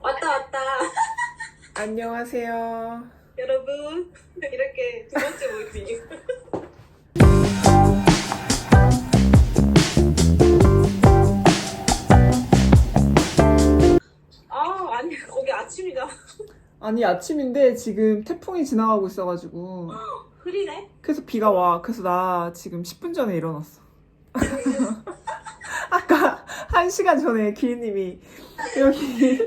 왔다 왔다 안녕하세요. 여러분 이렇게 두 번째 모임 아 아니 거기 아침이다 아니 아침인데 지금 태풍이 지나가고 있어가지고 흐리네 계속 비가 와. 그래서 나 지금 10분 전에 일어났어. 아까 1시간 전에 기인님이 여기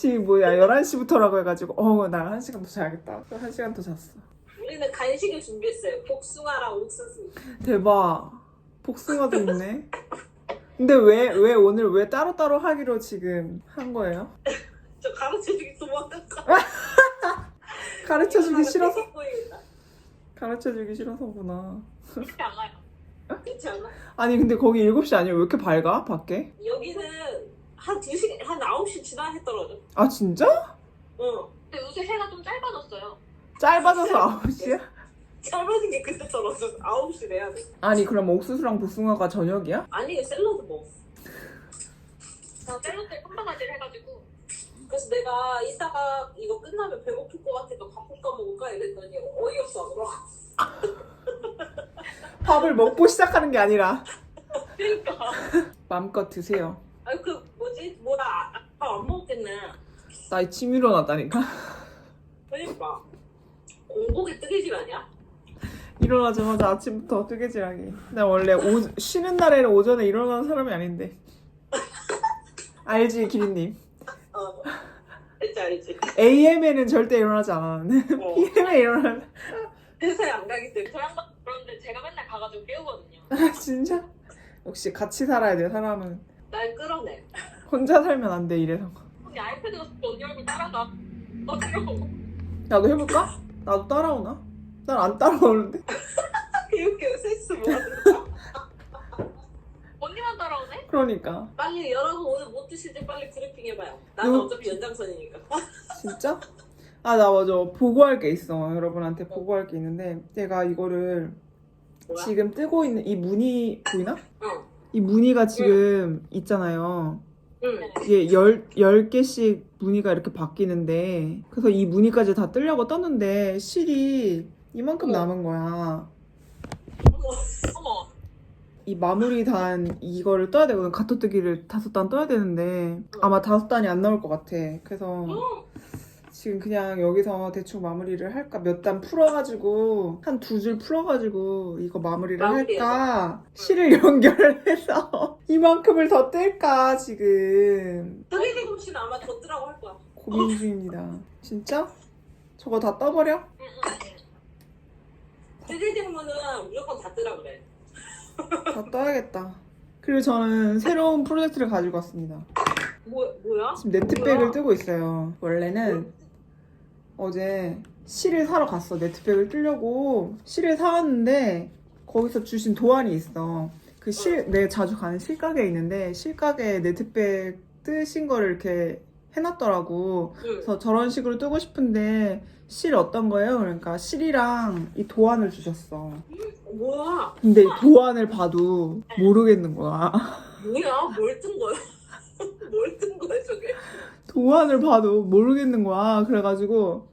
지금 뭐야 11시부터라고 해가지고 어나 1시간 더 자야겠다. 1시간 더 잤어. 우리는 간식을 준비했어요 복숭아랑 옥수수 대박. 복숭아도 있네. 근데 왜, 왜 오늘 왜 따로따로 하기로 지금 한 거예요? 저 가르쳐주기 도망갔다 가르쳐주기 싫어서? 가르쳐주기 싫어서구나. 그렇지 않아요 그렇지 않아? 아니 근데 거기 7시 아니야? 왜 이렇게 밝아? 밖에? 여기는 한 2시 한 9시 지나야 해 떨어져 아 진짜? 응. 근데 요새 해가 좀 짧아졌어요. 짧아져서 9시야? 짧아진 게 그때 떨어져 9시 내야 돼. 아니 그럼 옥수수랑 복숭아가 저녁이야? 아니 샐러드 먹었어. 나 샐러드 한 바가지를 해가지고. 그래서 내가 이따가 이거 끝나면 배고플 것 같아서 밥 볶아 먹을까 이랬더니 어이없어. 하더라 밥을 먹고 시작하는 게 아니라. 그러니까. 마음껏 드세요 아니 그 뭐지? 뭐야? 밥안 먹겠네. 나 이 침 일어났다니까? 그러니까. 공복에 뜨개질 아니야? 일어나자마자 아침부터 뜨개질하기. 나 원래 오, 쉬는 날에는 오전에 일어나는 사람이 아닌데. 알지 기린님? 어. 알지 알지. AM에는 절대 일어나지 않았는데 어. PM에 일어나는 회사에 안 가기 때문에 저 양반 그런데 제가 맨날 가가지고 깨우거든요. 아 진짜? 역시 같이 살아야 돼 사람은 날 끌어내 혼자 살면 안 돼 이래서 언니 아이패드가 언니 얼굴 따라가. 어쩌고. 나도 해볼까? 나도 따라오나? 난 안 따라오는데 이렇게 하는 거야 언니만 따라오네? 그러니까 빨리 여러분 오늘 못 드실지 빨리 브리핑 해봐요 나는 음. 어차피 연장선이니까 진짜? 아 나 맞아 보고할 게 있어 여러분한테 보고할 게 있는데 제가 이거를 뭐야? 지금 뜨고 있는 이 무늬 보이나? 응 이 무늬가 지금 있잖아요. 응. 이게 열, 열 개씩 무늬가 이렇게 바뀌는데 그래서 이 무늬까지 다 뜨려고 떴는데 실이 이만큼 어. 남은 거야. 어머 어머. 이 마무리 단 이거를 떠야 되거든. 가토뜨기를 다섯 단 떠야 되는데 아마 다섯 단이 안 나올 것 같아. 그래서 지금 그냥 여기서 대충 마무리를 할까 몇 단 풀어가지고 한 두 줄 풀어가지고 이거 마무리를 마무리해서. 할까 실을 연결해서 이만큼을 더 뜰까 지금 뜨개질 곰씨는 아마 덧드라고 할 거야 고민 중입니다 진짜? 저거 다 떠버려? 뜨개질 하면은 무조건 다 뜨라 그래 다 떠야겠다 그리고 저는 새로운 프로젝트를 가지고 왔습니다 뭐, 뭐야? 지금 네트백을 뭐야? 뜨고 있어요. 원래는 어제 실을 사러 갔어. 네트백을 뜨려고 실을 사왔는데 거기서 주신 도안이 있어. 그 실, 내 자주 가는 실가게에 있는데 실가게에 네트백 뜨신 거를 이렇게 해놨더라고. 응. 그래서 저런 식으로 뜨고 싶은데 실 어떤 거예요? 그러니까 실이랑 이 도안을 주셨어. 뭐야? 근데 이 도안을 봐도 모르겠는 거야. 뭐야? 뭘 뜬 거야? 뭘 뜬 거야? 도안을 봐도 모르겠는 거야. 그래가지고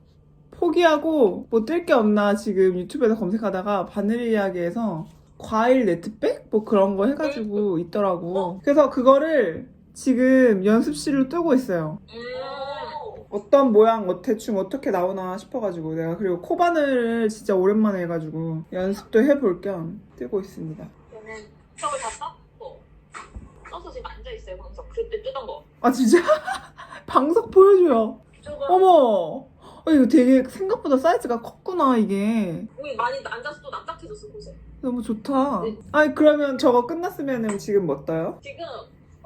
포기하고 뭐 뜰 게 없나 지금 유튜브에서 검색하다가 바늘 이야기에서 과일 네트백 뭐 그런 거 해가지고 있더라고. 그래서 그거를 지금 연습실로 뜨고 있어요. 음. 어떤 모양, 어, 대충 어떻게 나오나 싶어가지고 내가 그리고 코바늘을 진짜 오랜만에 해가지고 연습도 해볼 겸 뜨고 있습니다. 저는 저걸 다 썼고 써서 지금 앉아있어요 방석. 그때 뜨던 거. 아 진짜? 방석 보여줘요. 어머. 어, 이거 되게 생각보다 사이즈가 컸구나 이게. 우리 많이 앉아서 또 납작해졌어 곳에 너무 좋다. 네. 아니 그러면 저거 끝났으면은 지금 뭐 떠요? 지금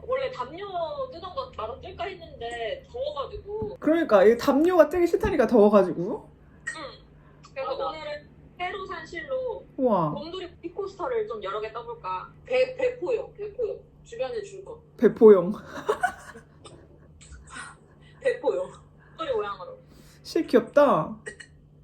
원래 담요 뜨던 거 바로 뜰까 했는데 더워가지고. 그러니까 이 담요가 뜨기 싫다니까 더워가지고. 응. 그래서 맞아. 오늘은 새로 산 실로 우와 곰돌이 피코스터를 좀 여러 개 떠볼까. 배, 배포용 배포용 주변에 줄 거 배포용 배포용 곰돌이 모양으로. 실 귀엽다.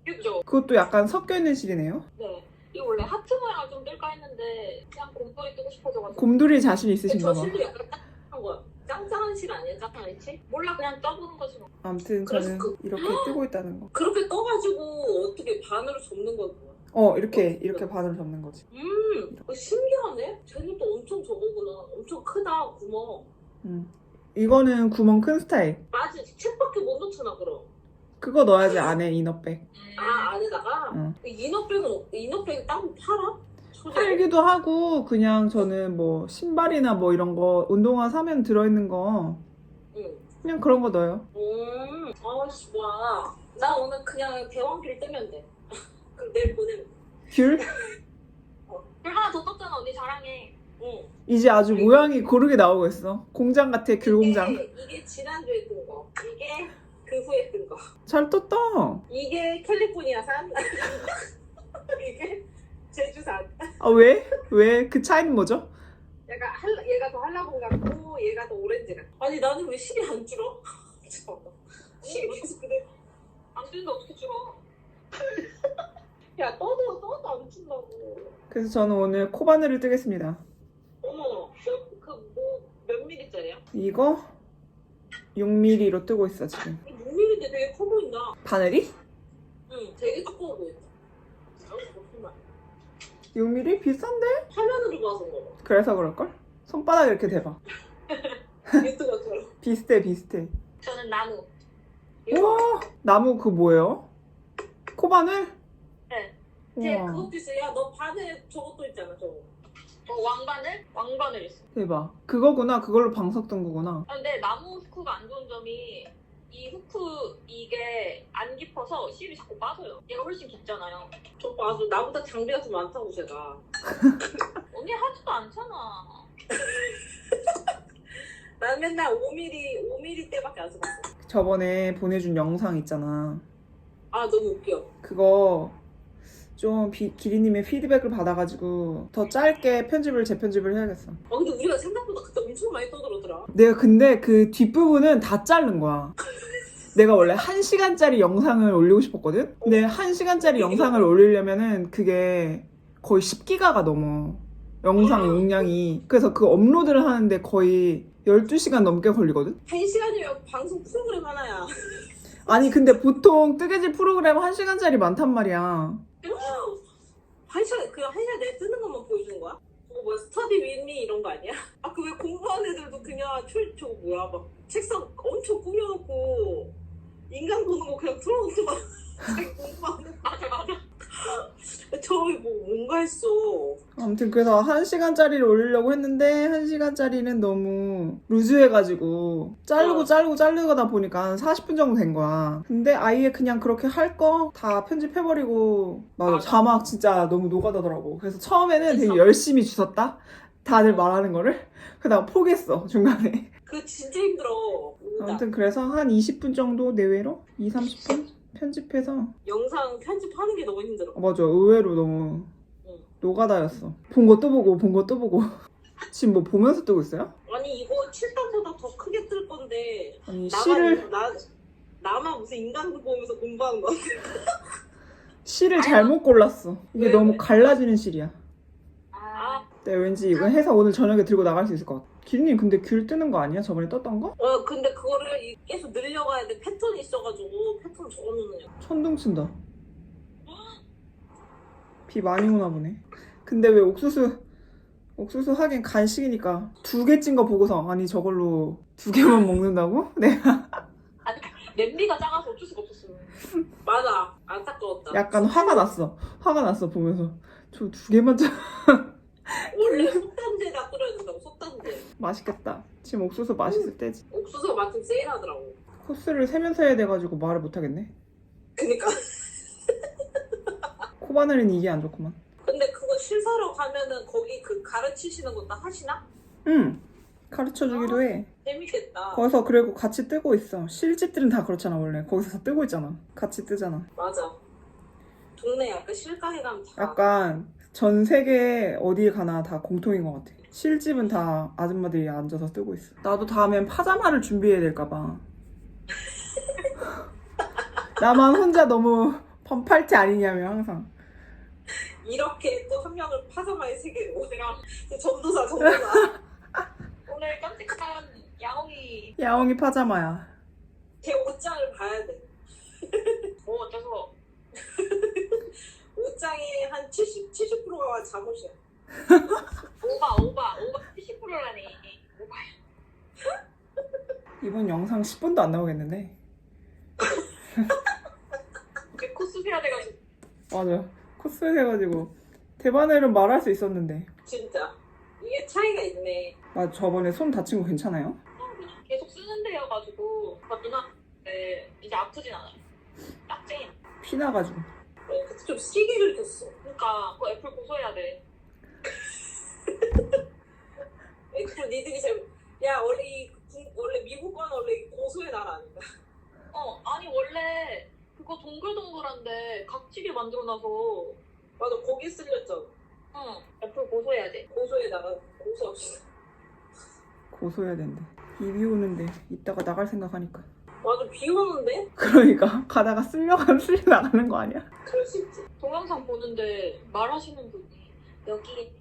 그죠? 그것도 약간 섞여 있는 실이네요. 네. 이거 원래 하트 모양을 좀 뜰까 했는데 그냥 곰돌이 뜨고 싶어져가지고. 곰돌이 자신 저 있으신가 봐. 실도 약간 짠한 거야 짠 짱짱한 실 아니야? 짱짱한 실? 몰라 그냥 떠보는 거지 뭐. 아무튼 그래서 저는 그- 이렇게 뜨고 있다는 거. 그렇게 떠가지고 어떻게 반으로 접는 거야? 그거? 어 이렇게 이렇게 반으로 접는 거지. 음, 어, 신기하네. 쟤는 또 엄청 저거구나. 엄청 크다 구멍. 음. 이거는 구멍 큰 스타일. 넣잖아 그럼. 그거 넣어야지 안에 이너백. 아 안에다가 응. 이너백은 없- 이너백이 따로 팔아? 소재. 팔기도 하고 그냥 저는 뭐 신발이나 뭐 이런 거 운동화 사면 들어있는 거 응. 그냥 그런 거 넣어요. 음, 아씨 와. 나 오늘 그냥 대왕길 뜨면 돼. 그럼 내일 보내면 돼. 귤 귤 하나 더 떴잖아 언니 자랑해. 응. 이제 아주 모양이 고르게 나오고 있어. 공장 같아 귤 공장. 이게, 이게 지난주에 뜬 거. 이게 그 후에 뜬 거. 잘 떴다. 이게 캘리포니아산. 이게 제주산. 아 왜? 왜? 그 차이는 뭐죠? 얘가 할 얘가 더 한라봉 같고 얘가 더 오렌지 같고. 아니 나는 왜 실이 안 줄어? 잠깐만. 실이 계속 그대. 안 되는데 어떻게 줄어? 야 떠도 떠도 안 준다고. 그래서 저는 오늘 코바늘을 뜨겠습니다. 어머, 그뭐몇 미리짜리야? 이거 6mm로 뜨고 있어 지금. 6mm인데 되게 커 보인다. 바늘이? 응, 되게 두꺼워 보인다. 어, 정말. 6mm 비싼데? 화면으로 봐서 그런 그래서 그럴걸? 손바닥 이렇게 대봐. 거. 유튜버처럼. 비슷해 비슷해. 저는 나무. 우와 나무 그 뭐예요? 코바늘? 네. 쟤 우와 그것도 있어. 야, 너 반에 저것도 있잖아, 저거. 어 왕바늘? 왕바늘 있어. 대박. 그거구나. 그걸로 방석 든 거구나. 아, 근데 나무 후크가 안 좋은 점이 이 후크 이게 안 깊어서 실이 자꾸 빠져요. 얘가 훨씬 깊잖아요. 저 봐서 나보다 장비가 더 많다고 제가. 언니 하지도 않잖아. 난 맨날 5mm, 5mm 때밖에 안 써봤어. 저번에 보내준 영상 있잖아. 아, 너무 웃겨. 그거 좀 비, 기리님의 피드백을 받아가지고 더 짧게 편집을 재편집을 해야겠어. 아, 근데 우리가 생각보다 그때 엄청 많이 떠들었더라. 내가 근데 그 뒷부분은 다 자른 거야. 내가 원래 1시간짜리 영상을 올리고 싶었거든? 근데 1시간짜리 영상을 올리려면은 그게 거의 10기가가 넘어. 영상 용량이. 그래서 그 업로드를 하는데 거의 12시간 넘게 걸리거든? 한 시간이면 방송 프로그램 하나야. 아니, 근데 보통 뜨개질 프로그램 1시간짜리 많단 말이야. 한 시간, 그냥 한 시간 내 뜨는 것만 보여주는 거야? 그거 뭐야, 스터디 윈미 이런 거 아니야? 아, 그 왜 공부하는 애들도 그냥 출, 저거 뭐야, 막 책상 엄청 꾸며놓고 인간 보는 거 그냥 틀어놓고 막 자기 공부하는 거. 맞아 맞아. 저기 뭐 뭔가 했어. 아무튼 그래서 1시간짜리를 올리려고 했는데 1시간짜리는 너무 루즈해가지고 자르고 어. 자르고 자르다 보니까 한 40분 정도 된 거야. 근데 아예 그냥 그렇게 할 거 다 편집해버리고 맞아 맞아. 자막 진짜 너무 노가다더라고. 그래서 처음에는 되게. 열심히 주웠다. 다들 말하는 거를. 그다가 포기했어 중간에. 그거 진짜 힘들어. 아무튼 그래서 한 20분 정도 내외로 2, 30분 편집해서 영상 편집하는 게 너무 힘들어. 어, 맞아 의외로 너무 응. 노가다였어. 본거또 보고 본거또 보고. 지금 뭐 보면서 뜨고 있어요? 아니 이거 7단보다 더 크게 뜰 건데 아니 나만 실을 나 나만 무슨 인간극 보면서 공부하는 거 같아. 실을 잘못 골랐어. 이게 왜, 너무 왜? 갈라지는 실이야. 아 네, 왠지 이거 해서 오늘 저녁에 들고 나갈 수 있을 것 같아. 기린님 근데 귤 뜨는 거 아니야? 저번에 떴던 거? 어 근데 그거를 이- 계속 늘려가야 돼 패턴이 있어가지고 패턴 적어놓는 거. 천둥 친다. 비 많이 오나 보네. 근데 왜 옥수수 옥수수 하긴 간식이니까 두 개 찐 거 보고서 아니 저걸로 두 개만 먹는다고? 네. 냄비가 작아서 어쩔 수가 없었어요. 맞아 안타까웠다. 약간 화가 났어. 화가 났어 보면서 저 두 개만 짜 원래 속담제가 끓여야 된다고 속담제. 맛있겠다. 지금 옥수수 맛있을 때지. 옥수수가 마침 세일하더라고. 코스를 세면서 해야 돼가지고 말을 못 하겠네. 그니까. 코바늘은 이게 안 좋구만. 근데 그거 실사로 가면은 거기 그 가르치시는 거다 하시나? 응. 가르쳐 주기도 해. 재밌겠다. 거기서 그리고 같이 뜨고 있어. 실집들은 다 그렇잖아 원래. 거기서 다 뜨고 있잖아. 같이 뜨잖아. 맞아. 동네 약간 실가에 가면 다. 약간 전 세계 어디 가나 다 공통인 것 같아. 실집은 다 아줌마들이 앉아서 뜨고 있어. 나도 다음엔 파자마를 준비해야 될까 봐. 나만 혼자 너무 반팔티 아니냐며 항상. 이렇게 또 한 명을 파자마의 세계로. 전도사 전도사. 오늘 깜찍한 야옹이 야옹이 파자마야. 제 옷장을 봐야 돼. 뭐 어때서 옷장이 한 70, 70%가 잠옷이야. 오바 오바 오바 70%라니 오바야 이번 영상 10분도 안 나오겠는데. 그 코스 해야 돼가지고 맞아. 코스 해가지고 대바넬은 말할 수 있었는데. 진짜. 이게 차이가 있네. 맞아. 저번에 손 다친 거 괜찮아요? 어, 그냥 계속 쓰는 데여가지고 나 누나 네, 이제 아프진 않아요 딱쟁이야 피 나가지고. 어, 그때 좀 시기 긁혔어. 그러니까 그거 애플 고소해야 돼 애플 니들이 잘. 야, 원래 이, 국- 원래 미국 건 원래 고소의 나라 아닌가? 어, 아니 원래 그거 동글동글한데 각지게 만들어놔서 맞아, 거기 쓸렸잖아. 응 애플 고소해야 돼 고소의 나라, 고소 없이. 고소해야 된대. 이비 오는데 이따가 나갈 생각하니까. 맞아, 비 오는데? 그러니까 가다가 쓸려가면 쓸려 나가는 거 아니야? 그럴 수 있지. 동영상 보는데 말하시는 분이 여기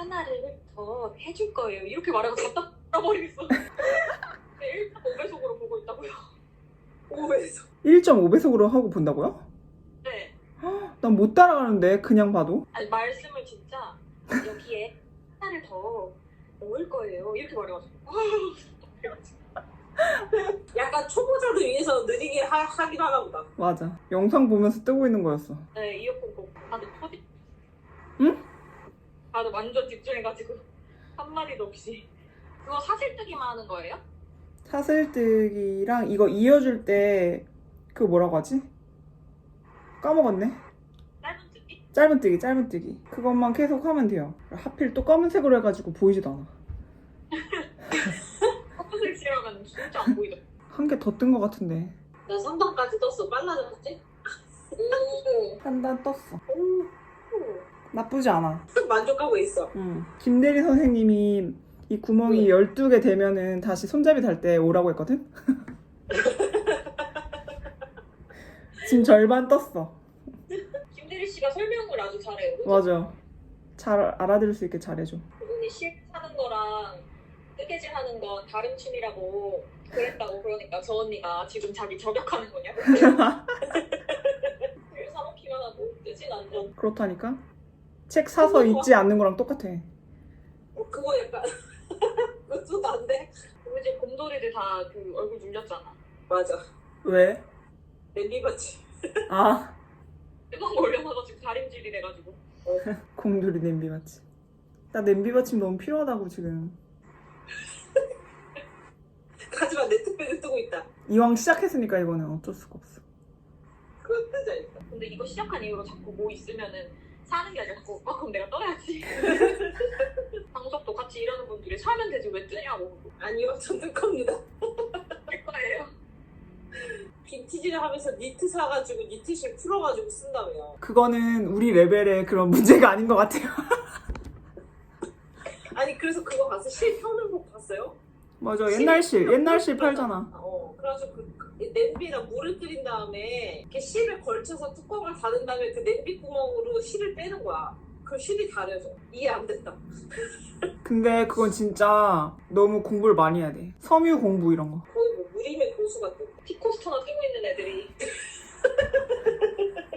하나를 더 해줄 거예요 이렇게 말하고 갖다 버리겠어 1.5배속으로 보고 있다고요 오해서. 1.5배속으로 하고 본다고요? 네 난 못 따라가는데 그냥 봐도. 아니 말씀을 진짜 여기에 하나를 더 넣을 거예요 이렇게 말해가지고 약간 초보자들 위해서 느리게 하, 하기도 하나 보다. 맞아. 영상 보면서 뜨고 있는 거였어. 네 이어폰 보고 다들 터지 응? 다들 완전 집중해가지고 한마디도 없이 그거 사실뜨기만 하는 거예요? 사슬뜨기랑 이거 이어줄 때 그 뭐라고 하지? 까먹었네. 짧은 뜨기? 짧은뜨기, 짧은뜨기. 그것만 계속 하면 돼요. 하필 또 검은색으로 해가지고 보이지도 않아. 검은색 칠하면 진짜 안 보이더라고 한개 더뜬거 같은데. 나 3단까지 떴어. 빨라졌지? 오. 한 단 떴어. 오. 나쁘지 않아. 만족하고 있어. 응. 김대리 선생님이 이 구멍이 12개 되면은 다시 손잡이 달 때 오라고 했거든? 지금 절반 떴어. 김대리 씨가 설명을 아주 잘해요 그죠? 맞아. 잘 알아들을 수 있게 잘해줘. 그분이 실 하는 거랑 뜨개질 하는 건 다른 취미라고 그랬다고 그러니까 저 언니가 지금 자기 저격하는 거냐? 글 사놓기만 하고 뜨진 않는 그렇다니까? 책 사서 읽지 않는 거랑 똑같아. 어, 그거 약간. 그것도 안 돼. 우리 집 곰돌이들 다 그 얼굴 눌렸잖아 맞아. 왜? 넬리바치. 아, 뜨거운 거 올려놔가지고 다림질이 돼가지고 곰돌이 냄비 받침. 나 냄비 받침 너무 필요하다고 지금. 하지만 네트백을 뜨고 있다. 이왕 시작했으니까 이거는 어쩔 수가 없어. 그거 뜨자, 일단. 근데 이거 시작한 이후로 자꾸 뭐 있으면은 사는 게 아니라 자꾸 아 그럼 내가 떠나야지 방석도 같이 일하는 분들이 사면 되지 왜 뜨냐고 아니요, 전뜰 겁니다. 할 거예요 빈티지를 하면서 니트 사가지고 니트실 풀어가지고 쓴다며요. 그거는 우리 레벨의 그런 문제가 아닌 것 같아요. 아니, 그래서 그거 봤어? 실 펴는 거 봤어요? 맞아, 옛날 실, 옛날 실 팔잖아. 어, 그래가지고 그, 그 냄비에다 물을 끓인 다음에 이렇게 실을 걸쳐서 뚜껑을 닫은 다음에 그 냄비 구멍으로 실을 빼는 거야. 그 실이 다려져. 이해 안 됐다. 근데 그건 진짜 너무 공부를 많이 해야 돼. 섬유 공부 이런 거. 거의 뭐 무림의 고수 같은. 피코스터나 뛰고 있는 애들이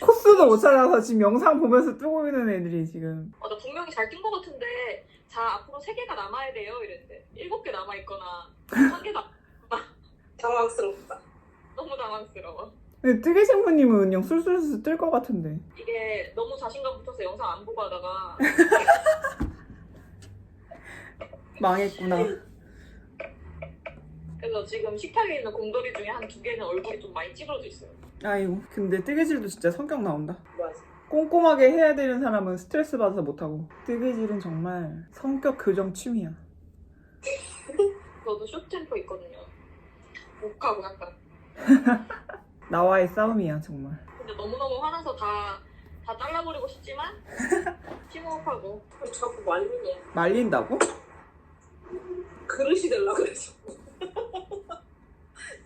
코스도 못 찾아서 지금 영상 보면서 뜨고 있는 애들이 지금. 어, 나 분명히 잘 뛴 거 같은데 자 앞으로 세 개가 남아야 돼요 이랬는데 일곱 개 남아 있거나 한 개가 당황스럽다. 너무 당황스러워 근데 뜨개 신부님은 은영 술술술 뜰 것 같은데. 이게 너무 자신감 붙어서 영상 안 보고 하다가 망했구나. 그래서 지금 식탁에 있는 곰돌이 중에 한 두 개는 얼굴이 좀 많이 찌그러져 있어요 아이고. 근데 뜨개질도 진짜 성격 나온다. 맞아. 꼼꼼하게 해야 되는 사람은 스트레스 받아서 못하고. 뜨개질은 정말 성격 교정 취미야. 저도 쇼템포 있거든요 못하고 약간 나와의 싸움이야, 정말. 근데 너무너무 화나서 다, 다 잘라버리고 싶지만 팀워크하고 왜 자꾸 말리냐. 말린다고? 그릇이 되려고 그래서.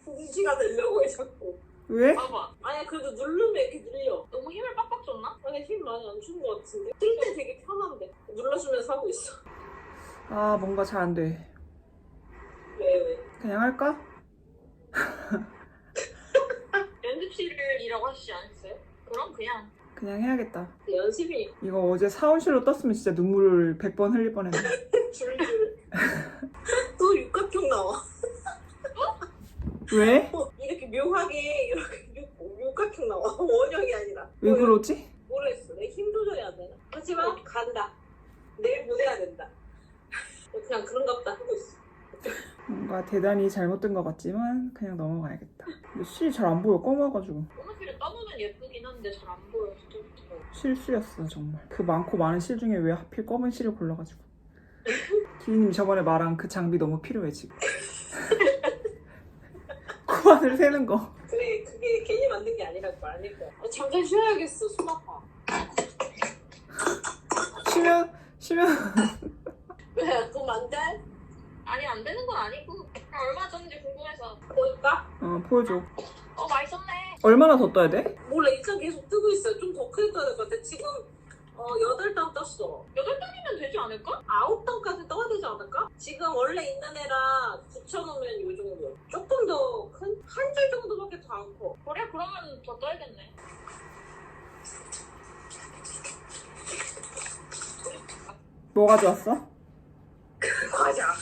공지가 되려고 해, 자꾸. 왜? 봐봐 아니야, 그래도 누르면 이렇게 눌려. 너무 힘을 빡빡 줬나? 아니, 힘 많이 안 주는 것 같은데. 뜰 때 되게 편한데. 눌러주면서 하고 있어. 아, 뭔가 잘 안 돼. 왜 왜? 그냥 할까? 연습실이라고 하시지 않았어요? 그럼 그냥 그냥 해야겠다. 연습이 이거 어제 사원실로 떴으면 진짜 눈물을 100번 흘릴 뻔했네. 줄줄. 또 육각형 나와. 왜? 어, 이렇게 묘하게 이렇게 육, 육각형 나와. 원형이 아니라. 왜 그러지? 모르겠어. 내 힘 조절이 안 되나? 하지만 간다. 내일 보내야 된다. 그냥 그런갑다 하고 있어. 뭔가 대단히 잘못된 것 같지만 그냥 넘어가야겠다. 근데 실이 잘 안 보여 검어가지고 꼬마실에 떠보면 예쁘긴 한데 잘 안 보여 진짜부터. 실수였어 정말. 그 많고 많은 실 중에 왜 하필 검은 실을 골라가지고. 기인님 저번에 말한 그 장비 너무 필요해 지금. 코안을 세는 거. 그래 그게 괜히 만든 게 아니랄 거 아닐 거야. 어, 잠깐 쉬어야겠어. 숨 아파. 쉬면 쉬면 왜? 돈안 돼? 아니 안 되는 건 아니고 그냥 얼마 전인지 궁금해서 보일까? 어 보여줘. 어 맛있었네 얼마나 더 떠야 돼? 몰라 일단 계속 뜨고 있어요. 좀 더 크게 떠야 될 것 같아. 지금 어 여덟 단 떴어. 여덟 단이면 되지 않을까? 아홉 단까지 떠야 되지 않을까? 지금 원래 있는 애라 붙여놓으면 이 정도. 조금 더 큰? 한 줄 정도밖에 더 안 커. 그래 그러면 더 떠야겠네 뭐 가져왔어? 과자.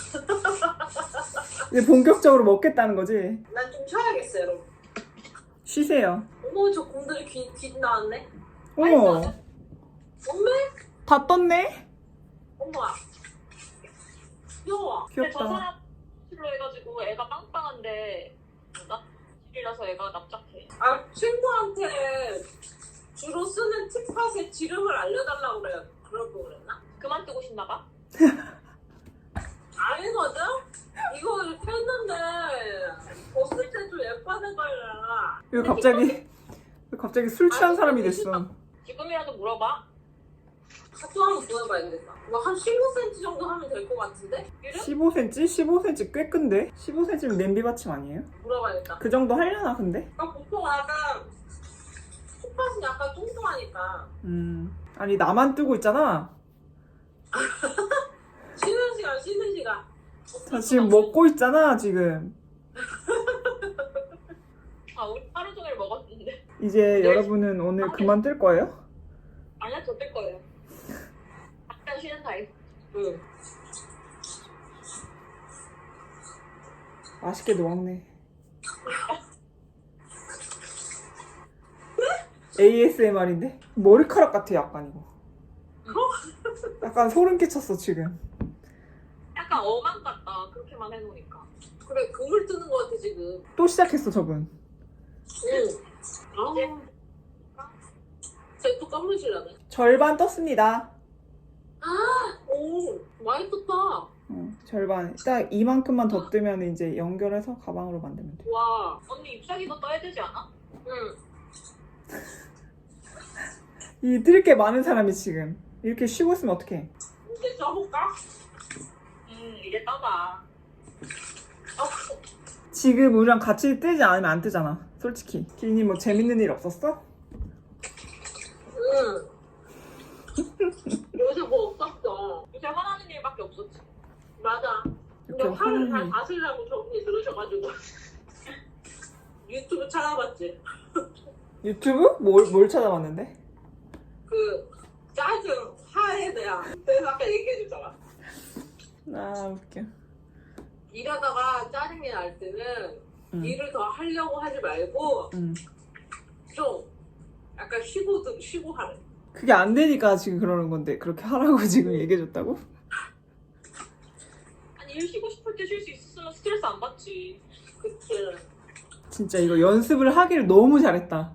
이제 본격적으로 먹겠다는 거지? 난 좀 쉬어야겠어 여러분. 쉬세요. 어머 저 곰돌이 귀, 귀 나왔네. 어머 엄마? 다 떴네? 엄마. 귀여워. 근데 저 귀엽다. 사람 실로 해가지고 애가 빵빵한데 납작이라서 애가 납작해 아 친구한테 주로 쓰는 팁팟의 지름을 알려달라고 그래요. 그러고 그랬나? 그만 뜨고 싶나 봐 아니거든? 이거 이렇게 했는데 벗을 때좀 거야. 왜 갑자기 왜 갑자기 술 취한 사람이 됐어? 지금이라도 물어봐 카톡 한번 보내봐야 겠다. 뭐한 15cm 정도 하면 될 것 같은데? 이름? 15cm? 15cm 꽤 큰데? 15cm면 냄비 받침 아니에요? 물어봐야겠다. 그 정도 하려나 근데? 아, 보통 약간 tip팟은 약간 뚱뚱하니까 음 아니 나만 뜨고 있잖아. 쉬는 시간 쉬는 시간. 나 지금 먹고 있잖아 지금. 아 우리 하루 종일 먹었는데 이제 여러분은 오늘 그만 뜰 거예요? 아니야 더뜰 거예요 잠깐 쉬는 타임 응. 맛있게도 먹네. ASMR인데? 머리카락 같아 약간 이거. 약간 소름 끼쳤어 지금. 약간 어망 같다 그렇게만 해놓으니까 그래 그물 뜨는 것 같아 지금. 또 시작했어 저분. 응. 아. 쟤또 까무실라네. 절반 떴습니다. 오 많이 떴다. 어, 절반. 딱 이만큼만 더 뜨면 이제 연결해서 가방으로 만들면 돼. 와. 언니 잎사귀도 떠야 되지 않아? 응. 이뜰게 많은 사람이 지금 이렇게 쉬고 있으면 어떡해? 이제 써볼까? 음 이제 떠봐 어. 지금 우리랑 같이 뜨지 않으면 안 뜨잖아. 솔직히. 기인이 뭐 재밌는 일 없었어? 응. 요새 뭐 없었어. 요새 화나는 일밖에 없었지 맞아. 근데 이렇게 화를 잘. 다스리라고 저분이 들으셔가지고 유튜브 찾아봤지. 유튜브? 뭘, 뭘 찾아봤는데? 그 짜증, 화에 대한. 그래서 아까 얘기해줬잖아. 아 웃겨. 일하다가 짜증이 날 때는 응. 일을 더 하려고 하지 말고 응. 좀 약간 쉬고 들- 쉬고 하래. 그게 안 되니까 지금 그러는 건데 그렇게 하라고 지금 얘기해줬다고? 아니 일 쉬고 싶을 때 쉴 수 있으면 스트레스 안 받지 그치. 진짜 이거 연습을 하기를 너무 잘했다.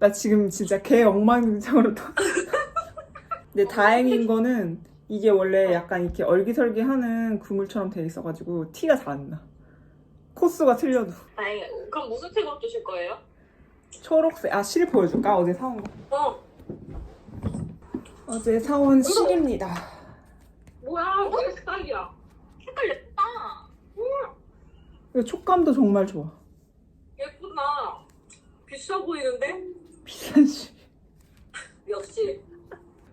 나 지금 진짜 개 엉망진창으로 다. 근데 다행인 거는 이게 원래 약간 이렇게 얼기설기하는 그물처럼 돼 있어가지고 티가 잘 안 나. 코스가 틀려도. 다행이야 그럼 무슨 책으로 뜨실 거예요? 초록색. 아, 실 보여줄까? 어제 사온 거. 어, 어제 사온 실입니다. 뭐야, 내 스타일이야. 색깔 예쁘다 이거 촉감도 정말 좋아. 예쁘다. 비싸 보이는데? 비싼 실. 역시.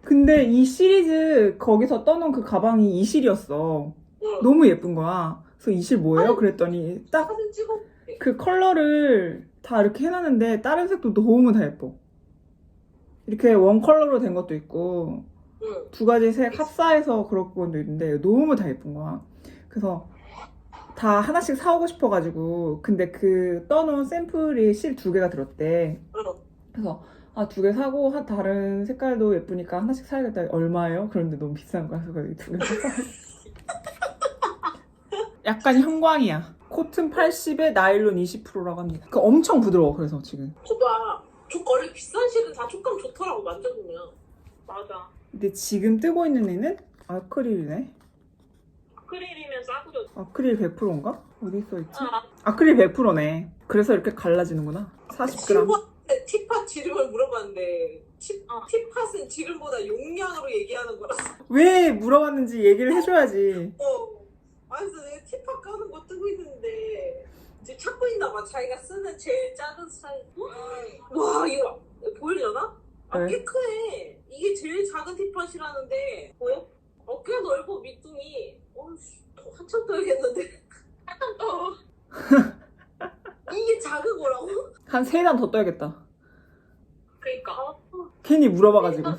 근데 이 시리즈 거기서 떠놓은 그 가방이 이 실이었어. 응. 너무 예쁜 거야. 그래서 이 실 뭐예요? 그랬더니 딱 사진 찍어. 그 컬러를 다 이렇게 해놨는데 다른 색도 너무 다 예뻐. 이렇게 원 컬러로 된 것도 있고 응. 두 가지 색 합사해서 그런 것도 있는데 너무 다 예쁜 거야. 그래서 다 하나씩 사오고 싶어가지고 근데 그 떠놓은 샘플이 실 두 개가 들었대. 응. 그래서 아 두 개 사고 한 다른 색깔도 예쁘니까 하나씩 사야겠다. 얼마예요? 그런데 너무 비싼 거야. 그래서 두개 사. 약간 형광이야. 코튼 80에 나일론 20%라고 합니다. 그 엄청 부드러워. 그래서 지금. 봐봐. 저 원래 비싼 실은 다 촉감 좋더라고 만져보면. 맞아. 근데 지금 뜨고 있는 애는 아크릴이네. 아크릴이면 싸구려. 아크릴 100%인가? 어디 써 있지? 아, 아크릴 100%네. 그래서 이렇게 갈라지는구나. 40g. 친구한테 티팟 지름을 물어봤는데 티, 어. 티팟은 지름보다 용량으로 얘기하는 거라. 왜 물어봤는지 얘기를 해줘야지. 어. 아, 그래서 내가 티팟 까는 거 뜨고 있는데 이제 찾고 있나 봐. 자기가 쓰는 제일 작은 사이즈. 와 이거 보이려나? 아, 네. 꽤 크네. 이게 제일 작은 티팟이라는데 보여? 어깨 넓어 밑둥이. 어씨 한참 떠야겠는데. 한참 또. 이게 작은 거라고? 한 세 단 더 떠야겠다. 그니까. 아, 괜히 물어봐가지고.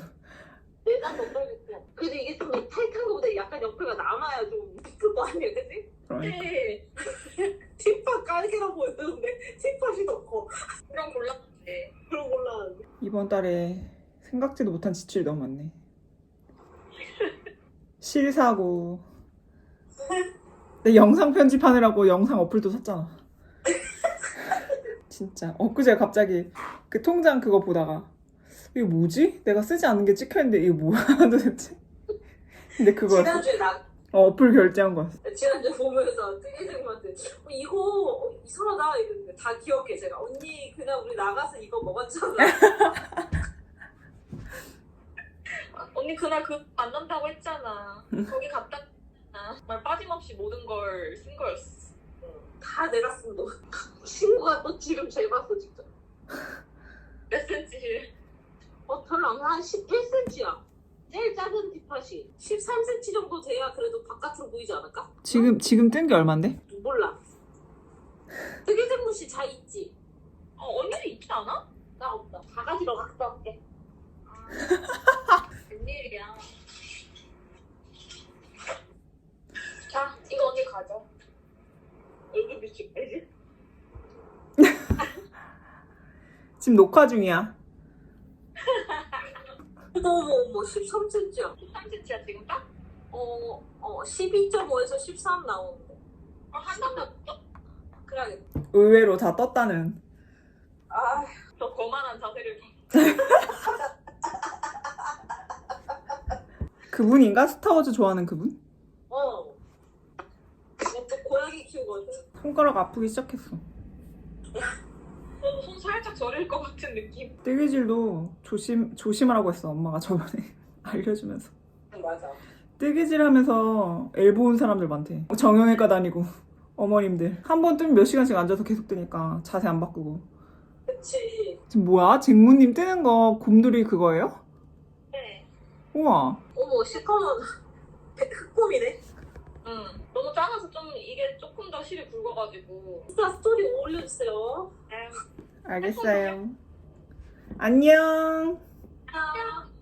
내가 더 떠야겠다. 근데 이게 좀 타이트한 거보다 약간 옆에가 남아야 좀 미끌 거 아니야, 그지? 그러니까. 네. 깔개라 보였는데 티팟이 더 커. 그럼 골랐지. 그런 걸로 이번 달에 생각지도 못한 지출이 너무 많네. 실 사고. 내 영상 편집하느라고 영상 어플도 샀잖아. 진짜. 엊그제 갑자기 그 통장 그거 보다가 이거 뭐지? 내가 쓰지 않은 게 찍혀있는데 이거 뭐야 도대체? 근데 그거였어. 지난주에 나 어, 어플 결제한 거였어. 지난주에 보면서 뜨개생한테 어, 이거 어, 이상하다 이랬는데 다 기억해 제가 언니 그냥 우리 나가서 이거 먹었잖아 언니 그날 그 만난다고 했잖아. 거기 갔다. 말 빠짐없이 모든 걸 쓴 거였어. 다 거. 친구가 또 지금 재봤어 직접 몇 센치? 어 별로 안한 18cm야 제일 작은 티팟이 13cm 정도 돼야 그래도 바깥으로 보이지 않을까? 지금 지금 뜬게 얼만데? 몰라 뜨개생무 씨 자 있지? 어, 언니도 있지 않아? 나 없다 바가지로 갔다 올게 웬일이야. 자, 이거 언니 가져. 얼굴 비추까지 지금 녹화 중이야. 어머 어머 어머 13cm야 13cm야 지금 딱? 어, 어 12.5에서 13 나오는데 아, 한 장도 더, 그래야겠다 의외로 다 떴다는. 아더 거만한 자세를 그분인가? 스타워즈 좋아하는 그분? 어. 또 고양이 키우거든. 손가락 아프기 시작했어. 손, 손 살짝 저릴 것 같은 느낌. 뜨개질도 조심 조심하라고 했어 엄마가 저번에 알려주면서. 맞아. 뜨개질 하면서 엘보 온 사람들 많대. 정형외과 다니고 어머님들 한 번 뜨면 몇 시간씩 앉아서 계속 뜨니까 자세 안 바꾸고. 그치. 지금 뭐야? 쟁무님 뜨는 거 곰돌이 그거예요? 네. 우와. 어머, 시커먼 흑곰이네. 응. 너무 작아서 좀 이게 조금 더 실이 굵어가지고. 인스타 스토리 올려주세요. 에휴. 알겠어요. 안녕. 안녕.